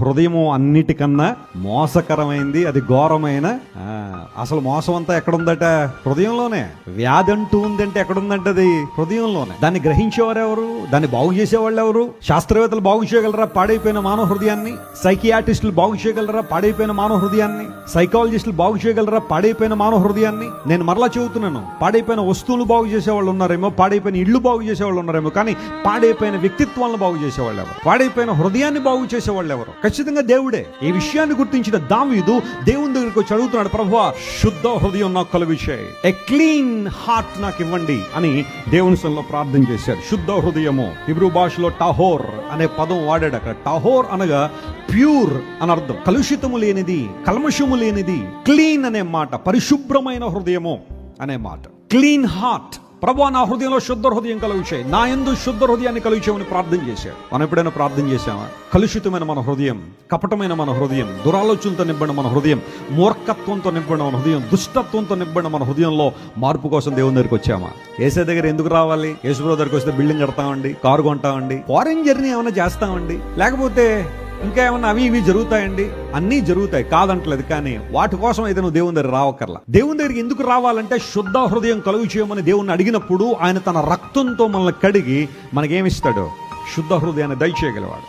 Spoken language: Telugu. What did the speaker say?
హృదయము అన్నిటికన్నా మోసకరమైంది అది ఘోరమైన అసలు మోసం అంతా ఎక్కడుందట? హృదయంలోనే. వ్యాధి అంటూ ఉందంటే ఎక్కడుందంటే అది హృదయంలోనే. దాన్ని గ్రహించేవారు ఎవరు దాన్ని బాగు చేసేవాళ్ళు ఎవరు శాస్త్రవేత్తలు బాగు చేయగలరా పాడైపోయిన మానవ హృదయాన్ని? సైకియాటిస్టులు బాగు చేయగలరా పాడైపోయిన మానవ హృదయాన్ని? సైకాలజిస్టులు బాగు చేయగలరా పాడైపోయిన మానవ హృదయాన్ని? నేను మరలా చెబుతున్నాను పాడైపోయిన వస్తువులు బాగు చేసేవాళ్ళు ఉన్నారేమో పాడైపోయిన ఇళ్ళు బాగు చేసేవాళ్ళు ఉన్నారేమో కానీ పాడైపోయిన వ్యక్తిత్వాలను బాగు చేసేవాళ్ళు ఎవరు పాడైపోయిన హృదయాన్ని బాగు చేసేవాళ్ళు ఎవరు ఖచ్చితంగా దేవుడే. ఈ విషయాన్ని గుర్తించిన దావీదు దేవుని దగ్గరికి వచ్చి అడుగుతున్నాడు ప్రభు శుద్ధ హృదయం నాకు కలుగుచేయి ఏ క్లీన్ హార్ట్ నాకు ఇవ్వండి అని దేవుని సంలో ప్రార్థన చేశాడు శుద్ధ హృదయము ఇబ్రూ భాషలో టాహోర్ అనే పదం వాడాడు అక్కడ. టాహోర్ అనగా ప్యూర్ అని అర్థం. కలుషితము లేనిది కల్మషము లేనిది క్లీన్ అనే మాట పరిశుభ్రమైన హృదయము అనే మాట. Clean heart. ప్రభు నా హృదయంలో శుద్ధ హృదయం కలుగు నా ఎందు శుద్ధ హృదయాన్ని కలుగుచేయమని ప్రార్థన చేశాడు. మనం ఎప్పుడైనా ప్రార్థన చేశామా? కలుషితమైన మన హృదయం కపటమైన మన హృదయం దురాలోచనతో నింపడిన మన హృదయం మూర్ఖత్వంతో నింపడిన మన హృదయం దుష్టత్వంతో నింపడిన మన హృదయంలో మార్పు కోసం దేవుని దగ్గరికి వచ్చామా? ఏసే దగ్గర ఎందుకు రావాలి? యేసుప్రభు దగ్గరికి వస్తే బిల్డింగ్ కడతామండి కారు కొంటామండి ఫారెన్ జర్నీ ఏమైనా చేస్తామండి? లేకపోతే ఇంకా ఏమన్నా అవి ఇవి జరుగుతాయండి? అన్నీ జరుగుతాయి. కాదంటలేదు కానీ వాటి కోసం అయితే నువ్వు దేవుని దగ్గర రావక్కర్లా. దేవుని దగ్గరికి ఎందుకు రావాలంటే శుద్ధ హృదయం కలుగు చేయమని దేవుణ్ణి అడిగినప్పుడు ఆయన తన రక్తంతో మనల్ని కడిగి మనకేమిస్తాడు శుద్ధ హృదయాన్ని దయచేయగలవాడు.